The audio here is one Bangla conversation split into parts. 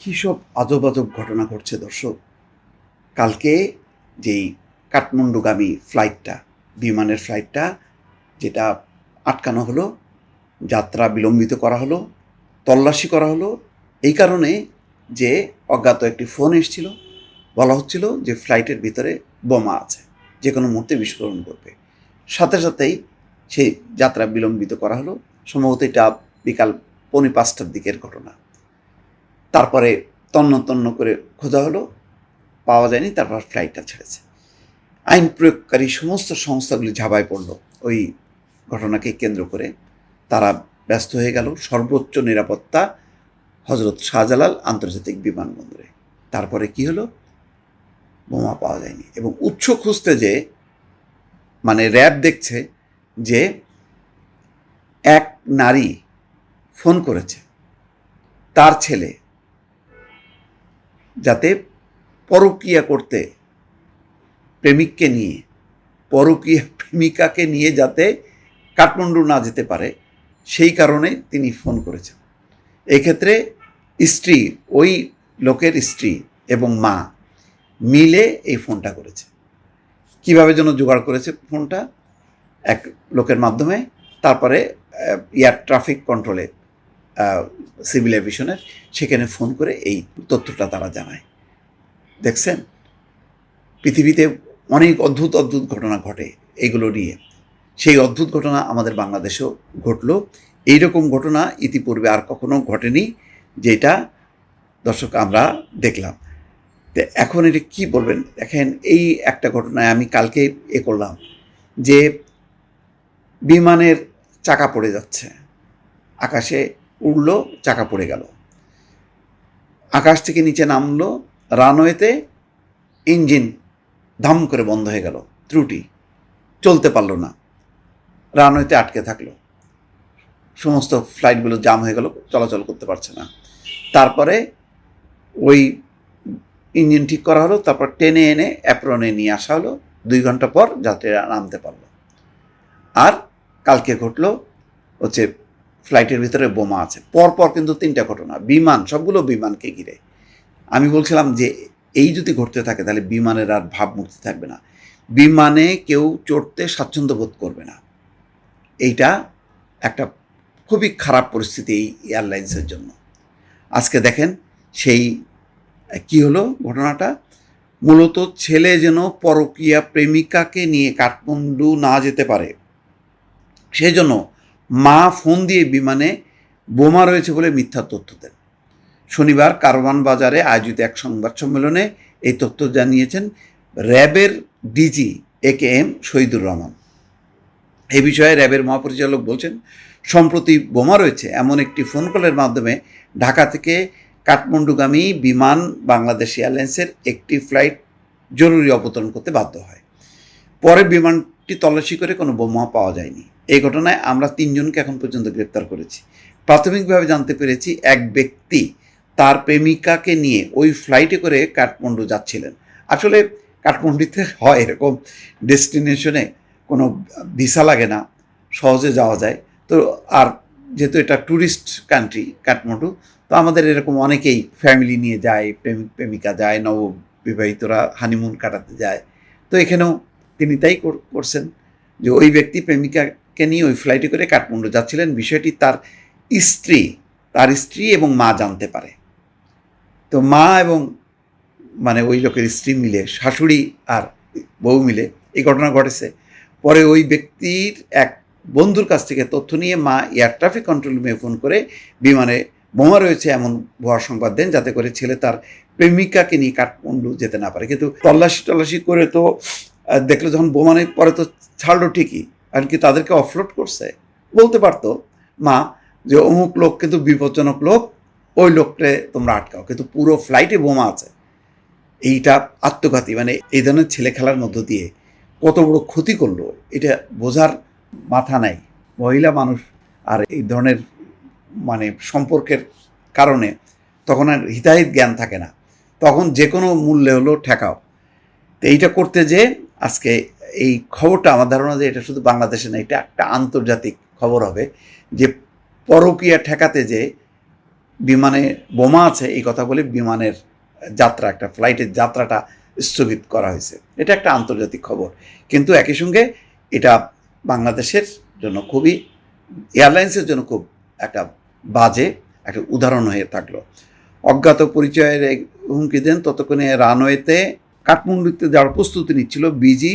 কী সব আজব আজব ঘটনা ঘটছে দর্শক? কালকে যেই কাঠমান্ডুগামী ফ্লাইটটা বিমানের ফ্লাইটটা যেটা আটকানো হলো, যাত্রা বিলম্বিত করা হলো, তল্লাশি করা হলো, এই কারণে যে অজ্ঞাত একটি ফোন এসেছিল, বলা হচ্ছিল যে ফ্লাইটের ভিতরে বোমা আছে, যে কোনো মুহূর্তে বিস্ফোরণ করবে সাথে সাথেই সেই যাত্রা বিলম্বিত করা হলো, সম্ভবত এটা বিকাল পৌনে পাঁচটার দিকের ঘটনা। তারপরে তন্ন তন্ন করে খোঁজা হলো, পাওয়া যায়নি, তারপর ফ্লাইটটা ছেড়েছে। আইন প্রয়োগকারী সমস্ত সংস্থাগুলি ঝাঁপায় পড়ল। ওই ঘটনাকে কেন্দ্র করে তারা ব্যস্ত হয়ে গেল। সর্বোচ্চ নিরাপত্তা হজরত শাহজালাল আন্তর্জাতিক বিমানবন্দরে। তারপরে কি হলো? বোমা পাওয়া যায়নি এবং উৎস খুঁজতে যে মানে র্যাব দেখছে যে এক নারী ফোন করেছে। তার ছেলে যাতে পরকীয়া করতে প্রেমিককে নিয়ে পরকীয়া প্রেমিকাকে নিয়ে যাতে কাঠমান্ডু না যেতে পারে, সেই কারণে তিনি ফোন করেছেন। এক্ষেত্রে স্ত্রী, ওই লোকের স্ত্রী এবং মা মিলে এই ফোনটা করেছে। কীভাবে যেন জোগাড় করেছে ফোনটা? এক লোকের মাধ্যমে, তারপরে এয়ার ট্রাফিক কন্ট্রোলে সিভিল এভিশনের সেখানে ফোন করে এই তথ্যটা তারা জানায়। দেখছেন? পৃথিবীতে অনেক অদ্ভুত অদ্ভুত ঘটনা ঘটে এগুলো নিয়ে। সেই অদ্ভুত ঘটনা আমাদের বাংলাদেশেও ঘটলো। এইরকম ঘটনা ইতিপূর্বে আর কখনো ঘটেনি, যেটা দর্শক আমরা দেখলাম। তো এখন এটা কী বলবেন? দেখেন, এই একটা ঘটনায় আমি কালকে এ করলাম যে বিমানের চাকা পড়ে যাচ্ছে। আকাশে উড়লো, চাকা পড়ে গেল। আকাশ থেকে নিচে নামলো, রানওয়েতে ইঞ্জিন ধাম করে বন্ধ হয়ে গেল, ত্রুটি। চলতে পারল না। রানওয়েতে আটকে থাকল। সমস্ত ফ্লাইটগুলো জাম হয়ে গেল, চলাচল করতে পারছে না। তারপরে ওই ইঞ্জিন ঠিক করা হলো, তারপর টেনে এনে অ্যাপ্রনে নিয়ে আসা হলো। দুই ঘণ্টা পর যাত্রীরা নামতে পারল। আর কালকে ঘটলো হচ্ছে ফ্লাইটের ভিতরে বোমা আছে। পরপর কিন্তু তিনটা ঘটনা। বিমান, সবগুলো বিমানকে ঘিরে। আমি বলছিলাম যে, এই যদি ঘটতে থাকে, তাহলে বিমানের আর ভাবমূর্তি থাকবে না। বিমানে কেউ চড়তে স্বাচ্ছন্দ্য বোধ করবে না। এইটা একটা খুবই খারাপ পরিস্থিতি এই এয়ারলাইন্সের জন্য। আজকে দেখেন, সেই, কি হলো ঘটনাটা? মূলত ছেলে যেন পরকীয়া প্রেমিকাকে নিয়ে কাঠমান্ডু না যেতে পারে। সেজন্য মা ফোন দিয়ে বিমানে বোমা রয়েছে বলে মিথ্যা তথ্য দেন। শনিবার কারওয়ান বাজারে আয়োজিত এক সংবাদ সম্মেলনে এই তথ্য জানিয়েছেন র্যাবের DG A K M Shahidur Rahman. এ বিষয়ে র্যাবের মহাপরিচালক বলছেন, সম্প্রতি বোমা রয়েছে এমন একটি ফোন কলের মাধ্যমে ঢাকা থেকে কাঠমান্ডুগামী বিমান বাংলাদেশ এয়ারলাইন্সের একটি ফ্লাইট জরুরি অবতরণ করতে বাধ্য হয়। পরে বিমানটি তল্লাশি করে কোনো বোমা পাওয়া যায়নি। এই ঘটনায় আমরা তিনজনকে এখন পর্যন্ত গ্রেপ্তার করেছি। প্রাথমিকভাবে জানতে পেরেছি এক ব্যক্তি তার প্রেমিকাকে নিয়ে ওই ফ্লাইটে করে কাঠমান্ডু যাচ্ছিলেন। আসলে কাঠমান্ডুতে হয় এরকম ডেস্টিনেশনে কোনো ভিসা লাগে না, সহজে যাওয়া যায়। তো আর যেহেতু এটা ট্যুরিস্ট কান্ট্রি কাঠমান্ডু, তো আমাদের এরকম অনেকেই ফ্যামিলি নিয়ে যায় প্রেমিক প্রেমিকা যায়, নববিবাহিতরা হানিমুন কাটাতে যায়। তো এখানেও তিনি তাই করছেন যে ওই ব্যক্তি প্রেমিকাকে নিয়ে ওই ফ্লাইটে করে কাঠমান্ডু যাচ্ছিলেন। বিষয়টি তার স্ত্রী তার স্ত্রী এবং মা জানতে পারে। তো মা এবং মানে ওই লোকের স্ত্রী মিলে, শাশুড়ি আর বউ মিলে এই ঘটনা ঘটেছে। পরে ওই ব্যক্তির এক বন্ধুর কাছ থেকে তথ্য নিয়ে মা air traffic control room phone করে বিমানে বোমা রয়েছে এমন ভুয়া সংবাদ দেন, যাতে করে ছেলে তার প্রেমিকাকে নিয়ে কাঠমান্ডু যেতে না পারে। কিন্তু তল্লাশি টল্লাশি করে তো দেখল যখন বোমানে পরে তো ছাড়লো ঠিকই আর কি তাদেরকে অফলোড করছে। বলতে পারতো, মা, যে অমুক লোক কিন্তু বিপজ্জনক লোক, ওই লোককে তোমরা আটকাও, কিন্তু পুরো ফ্লাইটে বোমা আছে। এইটা আত্মঘাতী মানে এই ধরনের ছেলে খেলার মধ্য দিয়ে কত বড় ক্ষতি করল, এটা বোঝার মাথা নাই। মহিলা মানুষ আর এই ধরনের মানে সম্পর্কের কারণে তখন আর হিতাহিত জ্ঞান থাকে না। তখন যে কোনো মূল্যে হলো ঠেকাও। তো এইটা করতে যে আজকে এই খবরটা আমার ধারণা যে এটা শুধু বাংলাদেশে না, এটা একটা আন্তর্জাতিক খবর হবে যে পরকীয়া ঠেকাতে যে বিমানে বোমা আছে, এই কথা বলে বিমানের যাত্রা, একটা ফ্লাইটের যাত্রাটা স্থগিত করা হয়েছে। এটা একটা আন্তর্জাতিক খবর। কিন্তু একই সঙ্গে এটা বাংলাদেশের জন্য খুবই, এয়ারলাইন্সের জন্য খুব একটা বাজে একটা উদাহরণ হয়ে থাকল। অজ্ঞাত পরিচয়ের হুমকি দেন, ততক্ষণে রানওয়েতে কাঠমান্ডুতে যাওয়ার প্রস্তুতি নিচ্ছিল বিজি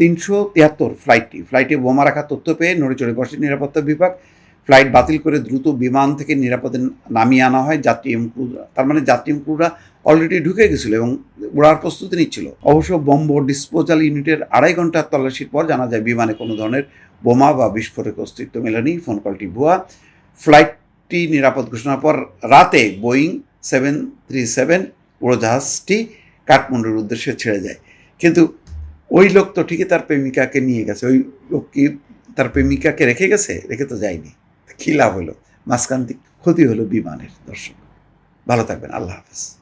তিনশো তিয়াত্তর ফ্লাইটটি। ফ্লাইটে বোমা রাখার তথ্য পেয়ে নড়েচড়ে বসে নিরাপত্তা বিভাগ ফ্লাইট বাতিল করে দ্রুত বিমান থেকে নিরাপদে নামিয়ে আনা হয়। যাত্রী এবং ক্রুরা তার মানে যাত্রী এবং ক্রুরা অলরেডি ঢুকে গেছিল এবং উড়ার প্রস্তুতি নিচ্ছিল। অবশ্য বম্ব ডিসপোজাল ইউনিটের আড়াই ঘণ্টার তল্লাশির পর জানা যায় বিমানে কোনো ধরনের বোমা বা বিস্ফোরক অস্তিত্ব মেলেনি। ফোন কলটি ভুয়া। ফ্লাইটটি নিরাপদ ঘোষণার পর রাতে বোয়িং সেভেন থ্রি সেভেন উড়োজাহাজটি কাঠমান্ডুর উদ্দেশ্যে ছেড়ে যায়। কিন্তু ওই লোক তো ঠিকই তার প্রেমিকাকে নিয়ে গেছে। ওই লোক কি তার প্রেমিকাকে রেখে গেছে? রেখে তো যায়নি। লাভ হলো? মাঝখান ক্ষতি হলো বিমানের দর্শক। ভালো থাকবেন। আল্লাহ হাফেজ।